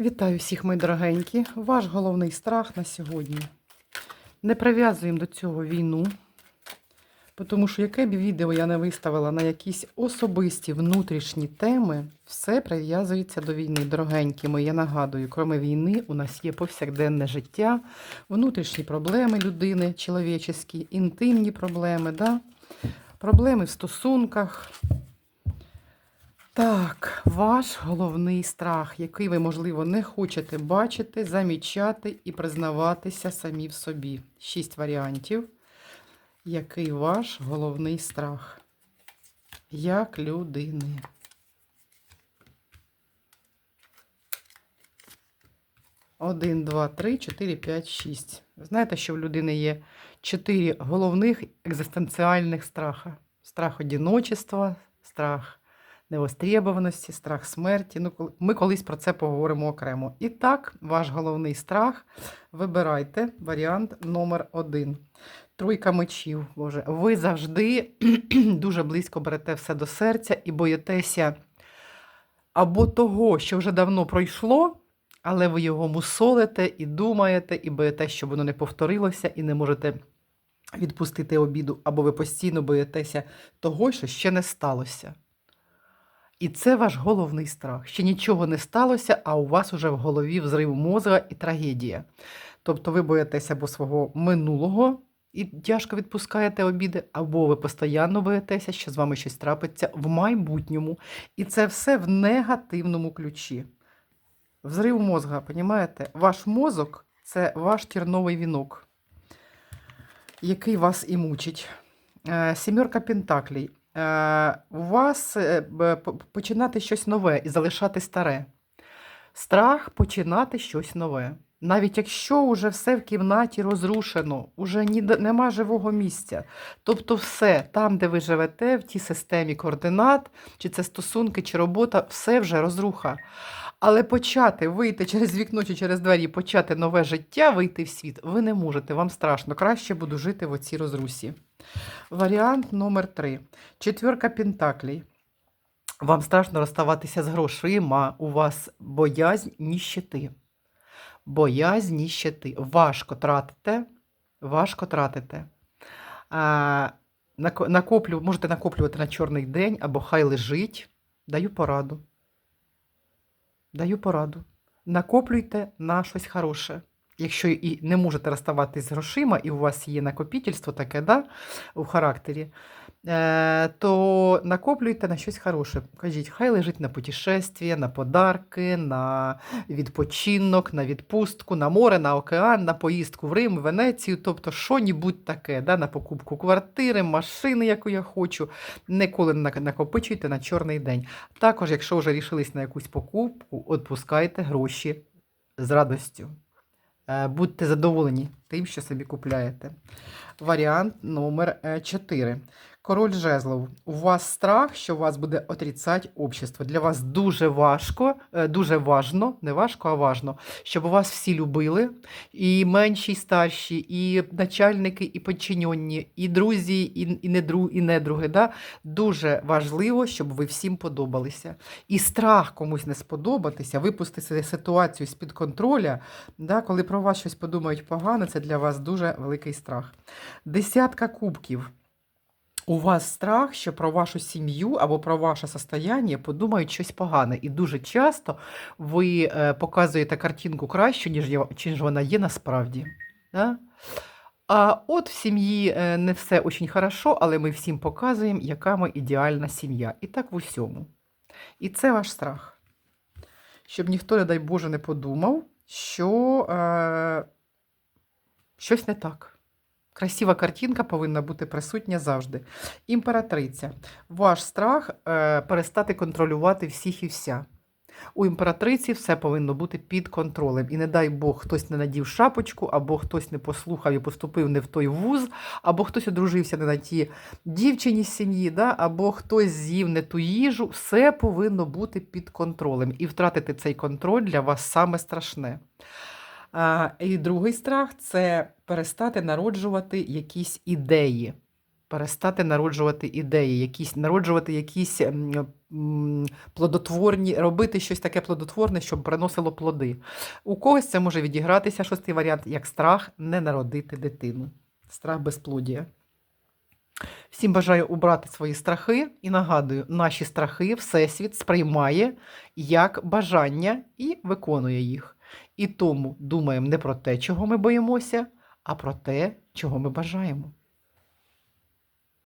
Вітаю всіх, мої дорогенькі. Ваш головний страх на сьогодні. Не прив'язуємо до цього війну, тому що яке б відео я не виставила на якісь особисті внутрішні теми, все прив'язується до війни. Дорогенькі мої, я нагадую, крім війни, у нас є повсякденне життя, внутрішні проблеми людини, чоловічі, інтимні проблеми, да? проблеми в стосунках. Так, ваш головний страх, який ви, можливо, не хочете бачити, замічати і признаватися самі в собі. Шість варіантів. Який ваш головний страх? Як людини? Один, два, три, чотири, п'ять, шість. Знаєте, що в людини є чотири головних екзистенціальних страха: страх одіночества, страх невостребованості, страх смерті. Ну, ми колись про це поговоримо окремо. І так, ваш головний страх. Вибирайте варіант номер один. Тройка мечів. Боже, ви завжди дуже близько берете все до серця і боїтеся або того, що вже давно пройшло, але ви його мусолите і думаєте, і боїтеся, щоб воно не повторилося, і не можете відпустити обіду, або ви постійно боїтеся того, що ще не сталося. І це ваш головний страх. Ще нічого не сталося, а у вас уже в голові взрив мозга і трагедія. Тобто ви боїтеся або свого минулого і тяжко відпускаєте обіди, або ви постійно боїтеся, що з вами щось трапиться в майбутньому. І це все в негативному ключі. Взрив мозга, понімаєте? Ваш мозок це ваш терновий вінок, який вас і мучить. Е, Сімерка Пентаклей. Е, У вас е, починати щось нове і залишати старе. Страх починати щось нове. Навіть якщо вже все в кімнаті розрушено, уже ніде нема живого місця. Тобто, все там, де ви живете, в тій системі координат, чи це стосунки, чи робота, все вже розруха. Але почати вийти через вікно чи через двері, почати нове життя, вийти в світ, ви не можете, вам страшно. Краще буду жити в оцій розрусі. Варіант номер три. Четверка Пентаклей. Вам страшно розставатися з грошима, у вас боязнь ніщити. Боязнь ніщити. Важко тратите, важко тратите. А, накоплю, можете накоплювати на чорний день або хай лежить. Даю пораду. Даю пораду. Накоплюйте на щось хороше. Якщо і не можете розставатись з грошима, і у вас є накопітельство таке, да, у характері, то накоплюйте на щось хороше. Кажіть, хай лежить на путешествие, на подарки, на відпочинок, на відпустку, на море, на океан, на поїздку в Рим, Венецію, тобто що-нібудь таке, да, на покупку квартири, машини, яку я хочу. Ніколи не накопичуйте на чорний день. Також, якщо вже рішились на якусь покупку, відпускайте гроші з радостю. Е, Будьте задоволені тим, що собі купляєте. Варіант номер 4. Король жезлов. У вас страх, що вас буде отрицати общество. Для вас дуже важко, е, дуже важно, не важко, а важно, щоб вас всі любили, і менші, і старші, і начальники, і подчинені, і друзі, і, і, не, дру, і недруги. Да? Дуже важливо, щоб ви всім подобалися. І страх комусь не сподобатися, випустити ситуацію з-під контроля, да, коли про вас щось подумають погано, це для вас дуже великий страх. Десятка кубків. У вас страх, що про вашу сім'ю або про ваше состояння подумають щось погане. І дуже часто ви е, показуєте картинку кращу, ніж, вона є насправді. Да? А от в сім'ї е, не все дуже хорошо, але ми всім показуємо, яка ми ідеальна сім'я. І так в усьому. І це ваш страх. Щоб ніхто, не дай Боже, не подумав, що е, щось не так. Красива картинка повинна бути присутня завжди. Імператриця. Ваш страх е, перестати контролювати всіх і вся. У імператриці все повинно бути під контролем. І не дай Бог, хтось не надів шапочку, або хтось не послухав і поступив не в той вуз, або хтось одружився не на тій дівчині з сім'ї, да? або хтось з'їв не ту їжу. Все повинно бути під контролем. І втратити цей контроль для вас саме страшне. І другий страх це перестати народжувати якісь ідеї. перестати народжувати ідеї, якісь, народжувати якісь м, м, плодотворні, робити щось таке плодотворне, щоб приносило плоди. У когось це може відігратися шостий варіант, як страх не народити дитину. Страх безплодія. Всім бажаю убрати свої страхи і нагадую, наші страхи Всесвіт сприймає як бажання і виконує їх. І тому думаємо не про те, чого ми боїмося, а про те, чого ми бажаємо.